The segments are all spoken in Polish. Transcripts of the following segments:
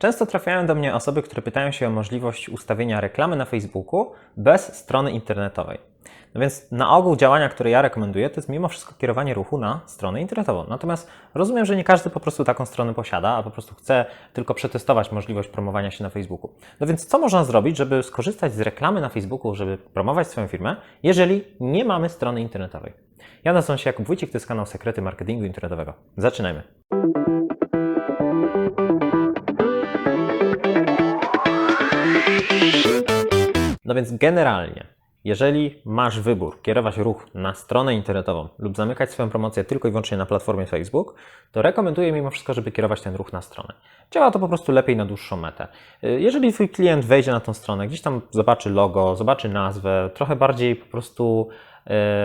Często trafiają do mnie osoby, które pytają się o możliwość ustawienia reklamy na Facebooku bez strony internetowej. No więc na ogół działania, które ja rekomenduję, to jest mimo wszystko kierowanie ruchu na stronę internetową. Natomiast rozumiem, że nie każdy po prostu taką stronę posiada, a po prostu chce tylko przetestować możliwość promowania się na Facebooku. No więc co można zrobić, żeby skorzystać z reklamy na Facebooku, żeby promować swoją firmę, jeżeli nie mamy strony internetowej? Ja nazywam się Jakub Wójcik, to jest kanał Sekrety Marketingu Internetowego. Zaczynajmy. No więc generalnie, jeżeli masz wybór kierować ruch na stronę internetową lub zamykać swoją promocję tylko i wyłącznie na platformie Facebook, to rekomenduję mimo wszystko, żeby kierować ten ruch na stronę. Działa to po prostu lepiej na dłuższą metę. Y, Jeżeli Twój klient wejdzie na tą stronę, gdzieś tam zobaczy logo, zobaczy nazwę, trochę bardziej po prostu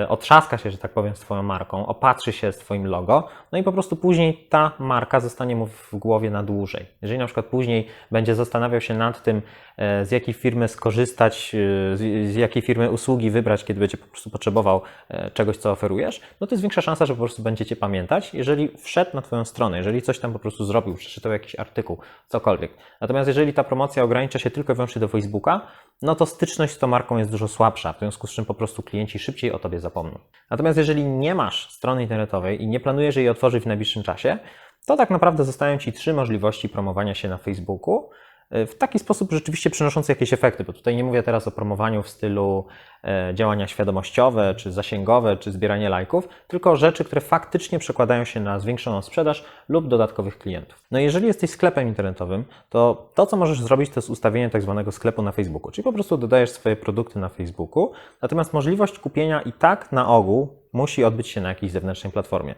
otrzaska się, że tak powiem, z Twoją marką, opatrzy się z Twoim logo, no i po prostu później ta marka zostanie mu w głowie na dłużej. Jeżeli na przykład później będzie zastanawiał się nad tym, e, z jakiej firmy skorzystać, e, z, jakiej firmy usługi wybrać, kiedy będzie po prostu potrzebował e, czegoś, co oferujesz, no to jest większa szansa, że po prostu będziecie pamiętać, jeżeli wszedł na Twoją stronę, jeżeli coś tam po prostu zrobił, przeczytał jakiś artykuł, cokolwiek. Natomiast jeżeli ta promocja ogranicza się tylko i wyłącznie do Facebooka, no to styczność z tą marką jest dużo słabsza, w związku z czym po prostu klienci szybciej o Tobie zapomną. Natomiast jeżeli nie masz strony internetowej i nie planujesz jej otworzyć w najbliższym czasie, to tak naprawdę zostają Ci trzy możliwości promowania się na Facebooku w taki sposób rzeczywiście przynoszący jakieś efekty, bo tutaj nie mówię teraz o promowaniu w stylu e, działania świadomościowe, czy zasięgowe, czy zbieranie lajków, tylko rzeczy, które faktycznie przekładają się na zwiększoną sprzedaż lub dodatkowych klientów. No jeżeli jesteś sklepem internetowym, to to, co możesz zrobić, to jest ustawienie tak zwanego sklepu na Facebooku, czyli po prostu dodajesz swoje produkty na Facebooku, natomiast możliwość kupienia i tak na ogół musi odbyć się na jakiejś zewnętrznej platformie.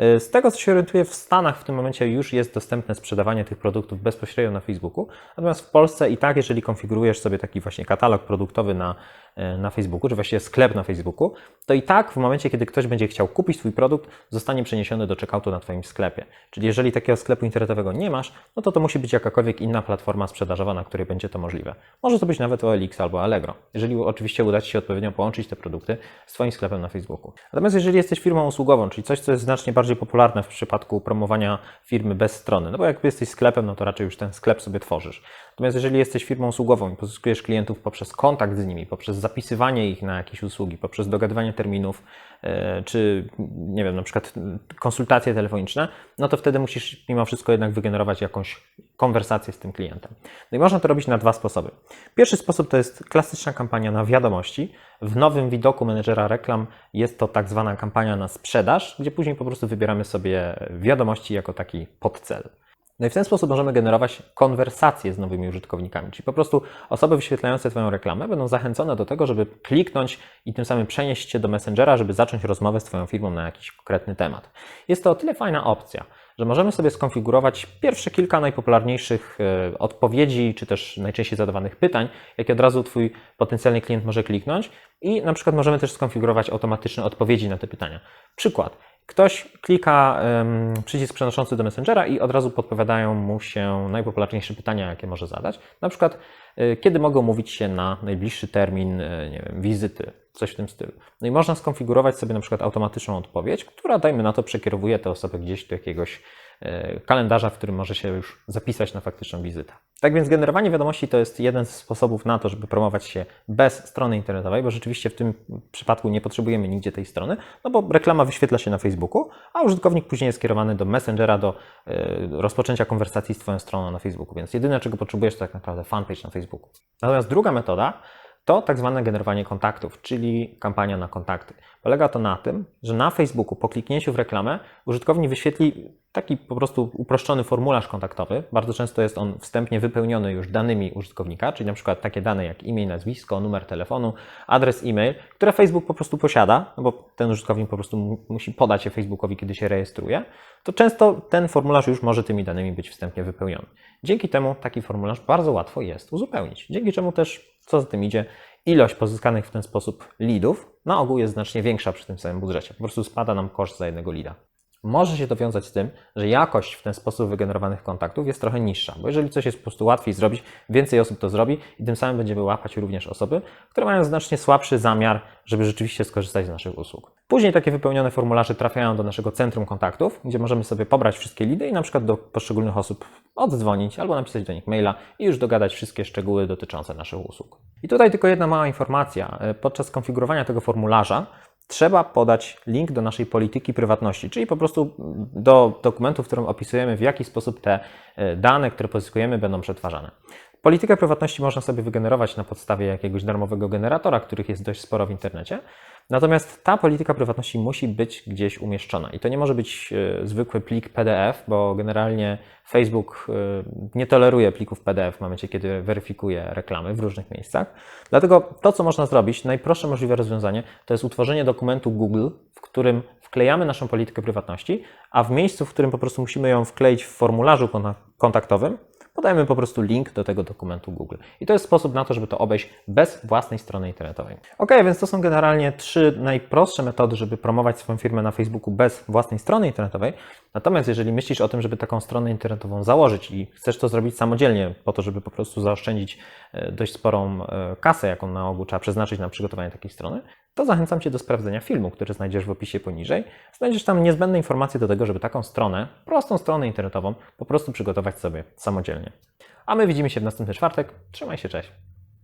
Y, Z tego, co się orientuję, w Stanach w tym momencie już jest dostępne sprzedawanie tych produktów bezpośrednio na Facebooku, natomiast w Polsce i tak, jeżeli konfigurujesz sobie taki właśnie katalog produktowy na, na Facebooku, czy właściwie sklep na Facebooku, to i tak w momencie, kiedy ktoś będzie chciał kupić Twój produkt, zostanie przeniesiony do checkoutu na Twoim sklepie. Czyli jeżeli takiego sklepu internetowego nie masz, no to to musi być jakakolwiek inna platforma sprzedażowa, na której będzie to możliwe. Może to być nawet OLX albo Allegro, jeżeli oczywiście uda Ci się odpowiednio połączyć te produkty z Twoim sklepem na Facebooku. Natomiast jeżeli jesteś firmą usługową, czyli coś, co jest znacznie bardziej popularne w przypadku promowania firmy bez strony, no bo jak jesteś sklepem, no to raczej już ten sklep sobie tworzysz. Natomiast jeżeli jesteś firmą usługową i pozyskujesz klientów poprzez kontakt z nimi, poprzez zapisywanie ich na jakieś usługi, poprzez dogadywanie terminów, e, czy nie wiem, na przykład konsultacje telefoniczne, no to wtedy musisz mimo wszystko jednak wygenerować jakąś konwersację z tym klientem. No i można to robić na dwa sposoby. Pierwszy sposób to jest klasyczna kampania na wiadomości. W nowym widoku menedżera reklam jest to tak zwana kampania na sprzedaż, gdzie później po prostu wybieramy sobie wiadomości jako taki podcel. No i w ten sposób możemy generować konwersacje z nowymi użytkownikami, czyli po prostu osoby wyświetlające Twoją reklamę będą zachęcone do tego, żeby kliknąć i tym samym przenieść się do Messengera, żeby zacząć rozmowę z Twoją firmą na jakiś konkretny temat. Jest to o tyle fajna opcja, że możemy sobie skonfigurować pierwsze kilka najpopularniejszych e, odpowiedzi, czy też najczęściej zadawanych pytań, jakie od razu Twój potencjalny klient może kliknąć i na przykład możemy też skonfigurować automatyczne odpowiedzi na te pytania. Przykład. Ktoś klika przycisk przenoszący do Messengera i od razu podpowiadają mu się najpopularniejsze pytania, jakie może zadać. Na przykład, y, kiedy mogą mówić się na najbliższy termin, y, nie wiem, wizyty, coś w tym stylu. No i można skonfigurować sobie na przykład automatyczną odpowiedź, która, dajmy na to, przekierowuje tę osobę gdzieś do jakiegoś kalendarza, w którym może się już zapisać na faktyczną wizytę. Tak więc generowanie wiadomości to jest jeden z sposobów na to, żeby promować się bez strony internetowej, bo rzeczywiście w tym przypadku nie potrzebujemy nigdzie tej strony, no bo reklama wyświetla się na Facebooku, a użytkownik później jest skierowany do Messengera, do y, rozpoczęcia konwersacji z Twoją stroną na Facebooku, więc jedyne czego potrzebujesz to tak naprawdę fanpage na Facebooku. Natomiast druga metoda to tak zwane generowanie kontaktów, czyli kampania na kontakty. Polega to na tym, że na Facebooku po kliknięciu w reklamę użytkownik wyświetli taki po prostu uproszczony formularz kontaktowy. Bardzo często jest on wstępnie wypełniony już danymi użytkownika, czyli na przykład takie dane jak imię, nazwisko, numer telefonu, adres e-mail, które Facebook po prostu posiada, no bo ten użytkownik po prostu mu- musi podać je Facebookowi, kiedy się rejestruje, to często ten formularz już może tymi danymi być wstępnie wypełniony. Dzięki temu taki formularz bardzo łatwo jest uzupełnić, dzięki czemu też, co za tym idzie, ilość pozyskanych w ten sposób leadów na ogół jest znacznie większa przy tym samym budżecie. Po prostu spada nam koszt za jednego leada. Może się to wiązać z tym, że jakość w ten sposób wygenerowanych kontaktów jest trochę niższa, bo jeżeli coś jest po prostu łatwiej zrobić, więcej osób to zrobi i tym samym będziemy łapać również osoby, które mają znacznie słabszy zamiar, żeby rzeczywiście skorzystać z naszych usług. Później takie wypełnione formularze trafiają do naszego centrum kontaktów, gdzie możemy sobie pobrać wszystkie lidy i na przykład do poszczególnych osób oddzwonić albo napisać do nich maila i już dogadać wszystkie szczegóły dotyczące naszych usług. I tutaj tylko jedna mała informacja. Podczas konfigurowania tego formularza trzeba podać link do naszej polityki prywatności, czyli po prostu do dokumentu, w którym opisujemy, w jaki sposób te e, dane, które pozyskujemy, będą przetwarzane. Politykę prywatności można sobie wygenerować na podstawie jakiegoś darmowego generatora, których jest dość sporo w internecie. Natomiast ta polityka prywatności musi być gdzieś umieszczona. I to nie może być e, zwykły plik PDF, bo generalnie Facebook e, nie toleruje plików PDF w momencie, kiedy weryfikuje reklamy w różnych miejscach. Dlatego to, co można zrobić, najprostsze możliwe rozwiązanie, to jest utworzenie dokumentu Google, w którym wklejamy naszą politykę prywatności, a w miejscu, w którym po prostu musimy ją wkleić w formularzu kontaktowym, podajemy po prostu link do tego dokumentu Google. I to jest sposób na to, żeby to obejść bez własnej strony internetowej. Ok, więc to są generalnie trzy najprostsze metody, żeby promować swoją firmę na Facebooku bez własnej strony internetowej. Natomiast jeżeli myślisz o tym, żeby taką stronę internetową założyć i chcesz to zrobić samodzielnie, po to, żeby po prostu zaoszczędzić e, dość sporą e, kasę, jaką na ogół trzeba przeznaczyć na przygotowanie takiej strony, to zachęcam Cię do sprawdzenia filmu, który znajdziesz w opisie poniżej. Znajdziesz tam niezbędne informacje do tego, żeby taką stronę, prostą stronę internetową, po prostu przygotować sobie samodzielnie. A my widzimy się w następny czwartek. Trzymaj się, cześć.